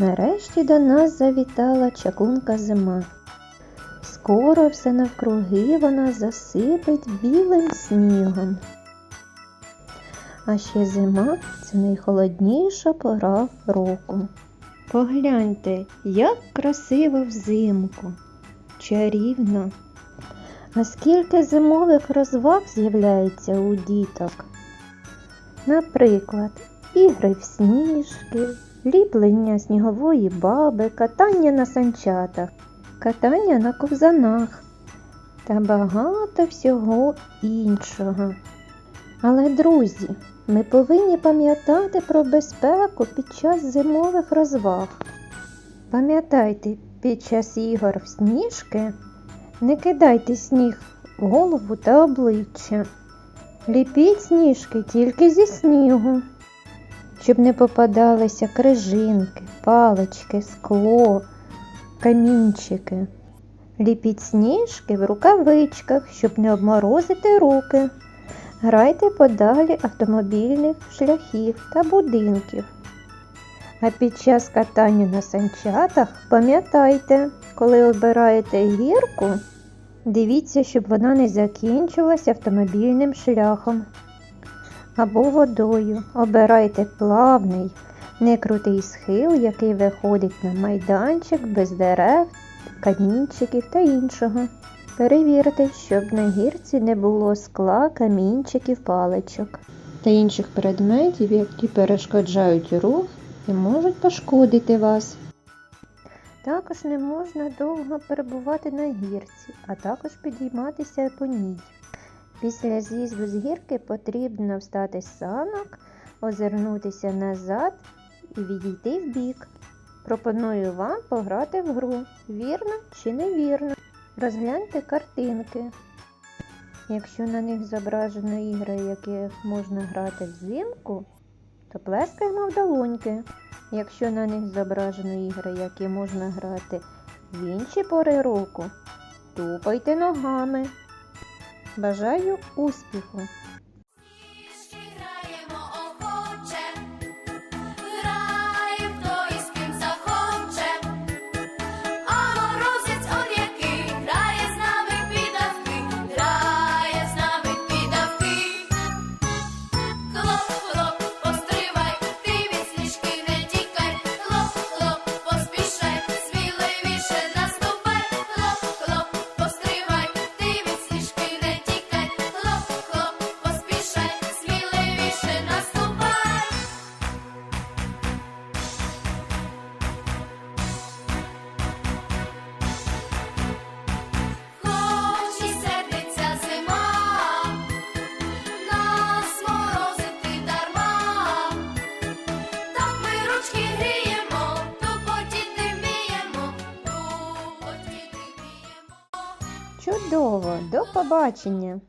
Нарешті до нас завітала чаклунка зима. Скоро все навкруги вона засипить білим снігом. А ще зима це найхолодніша пора року. Погляньте, як красиво взимку, чарівно. А скільки зимових розваг з'являється у діток? Наприклад, ігри в сніжки, ліплення снігової баби, катання на санчатах, катання на ковзанах та багато всього іншого. Але, друзі, ми повинні пам'ятати про безпеку під час зимових розваг. Пам'ятайте, під час ігор в сніжки не кидайте сніг в голову та обличчя. Ліпіть сніжки тільки зі снігу, щоб не попадалися крижинки, палички, скло, камінчики. Ліпіть сніжки в рукавичках, щоб не обморозити руки. Грайте подалі автомобільних шляхів та будинків. А під час катання на санчатах пам'ятайте, коли обираєте гірку, дивіться, щоб вона не закінчилася автомобільним шляхом або водою. Обирайте плавний, некрутий схил, який виходить на майданчик без дерев, камінчиків та іншого. Перевірте, щоб на гірці не було скла, камінчиків, паличок та інших предметів, які перешкоджають рух і можуть пошкодити вас. Також не можна довго перебувати на гірці, а також підійматися по ній. Після з'їзду з гірки потрібно встати з санок, озирнутися назад і відійти вбік. Пропоную вам пограти в гру, вірно чи невірно. Розгляньте картинки. Якщо на них зображено ігри, яких можна грати взимку, то плескаємо в долоньки. Якщо на них зображено ігри, які можна грати в інші пори року, тупайте ногами. Бажаю успіху! Чудово! До побачення!